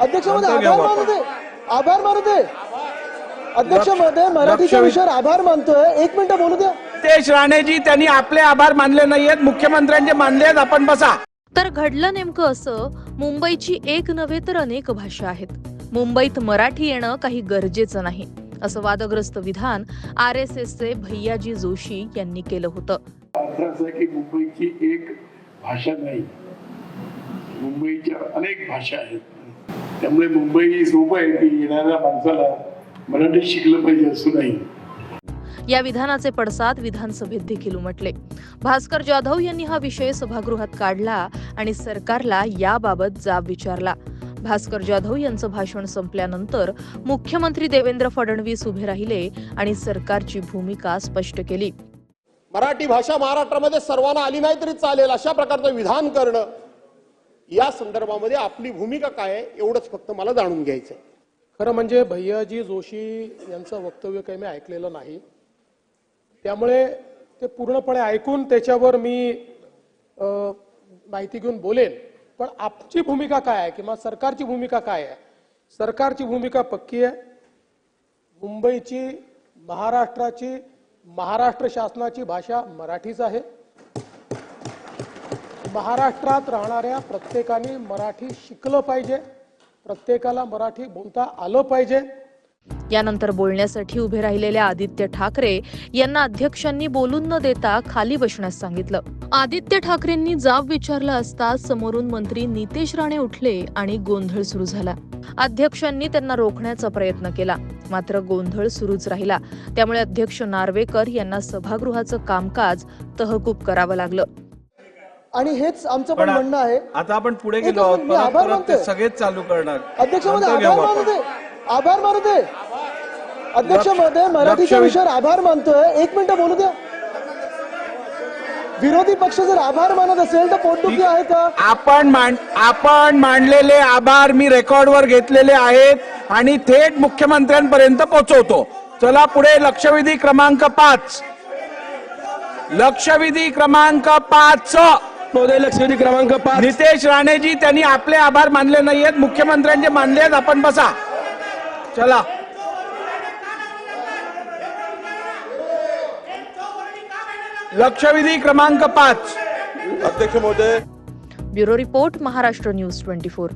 अध्यक्ष महोदय नंतर आभार घेऊ मानू दे आभार मानू दे अध्यक्ष महोदय मराठीच्या विषयावर आभार मानतोय. एक मिनिट बोलू द्या. नितेश राणेजी त्यांनी आपले आभार मानले नाहीयेत. मुख्यमंत्र्यांचे मानले आहेत. आपण बसा. तर घडलं नेमकं असं मुंबईची एक नव्हे तर अनेक भाषा आहेत. मुंबईत मराठी येणं काही गरजेचं नाही असं वादग्रस्त विधान आर एस एसचे भैयाजी जोशी यांनी केलं होतं. की मुंबईची एक भाषा नाही. मुंबईच्या अनेक भाषा आहेत. त्यामुळे मुंबई सोपं आहे की येणाऱ्या माणसाला मराठी शिकलं पाहिजे असं नाही. या विधानाचे पडसाद विधानसभेत देखील उमटले. भास्कर जाधव यांनी हा विषय सभागृहात काढला आणि सरकारला याबाबत जाब विचारला. भास्कर जाधव यांचं भाषण संपल्यानंतर मुख्यमंत्री देवेंद्र फडणवीस उभे राहिले आणि सरकारची भूमिका स्पष्ट केली. मराठी भाषा महाराष्ट्रामध्ये सर्वांना आली नाही तरी चालेल अशा प्रकारचं विधान करणं या संदर्भामध्ये आपली भूमिका काय आहे एवढंच फक्त मला जाणून घ्यायचं आहे खरं म्हणजे भैयाजी जोशी यांचं वक्तव्य काही मी ऐकलेलं नाही. त्यामुळे ते पूर्णपणे ऐकून त्याच्यावर मी माहिती घेऊन बोलेन. पण आपची भूमिका काय आहे किंवा सरकारची भूमिका काय आहे? सरकारची भूमिका पक्की आहे. मुंबईची महाराष्ट्राची महाराष्ट्र शासनाची भाषा मराठीच आहे. महाराष्ट्रात राहणाऱ्या प्रत्येकाने मराठी शिकलं पाहिजे. प्रत्येकाला मराठी बोलता आलं पाहिजे. यानंतर बोलण्यासाठी उभे राहिलेल्या आदित्य ठाकरे यांना अध्यक्षांनी बोलून न देता खाली बसण्यास सांगितलं. आदित्य ठाकरेंनी जाब विचारला असता समोरून मंत्री नितेश राणे उठले आणि गोंधळ सुरू झाला. अध्यक्षांनी त्यांना रोखण्याचा प्रयत्न केला. मात्र गोंधळ सुरूच राहिला. त्यामुळे अध्यक्ष नार्वेकर यांना सभागृहाचं कामकाज तहकूब करावं लागलं. आणि हेच आमचं पण म्हणणं आहे. आता आपण पुढे गेलो आहोत मिनिट, मी परत आभार परत ते मानतोय. सगळेच चालू करणार. अध्यक्ष नंतर घेऊ आभार आपण. आभार अध्यक्ष लक्ष- महोदय मराठीच्या लक्ष- विषयावर आभार मानतोय. एक मिनिट बोलू द्या. विरोधी पक्ष जर आभार मानत असेल तर पोटदुखी आहे का? आपण मान आपण मांडलेले आभार मी रेकॉर्डवर घेतलेले आहेत आणि थेट मुख्यमंत्र्यांपर्यंत पोहोचवतो चला पुढे लक्षवेधी क्रमांक पाच. लक्षवेधी क्रमांक पाच. महोदय लक्षवेधी क्रमांक पाच. नितेश राणेजी त्यांनी आपले आभार मानले नाहीयेत. मुख्यमंत्र्यांचे मानले आहेत. आपण बसा. चला. लक्षवेधी क्रमांक पाच. अध्यक्ष महोदय. Bureau report Maharashtra news twenty four.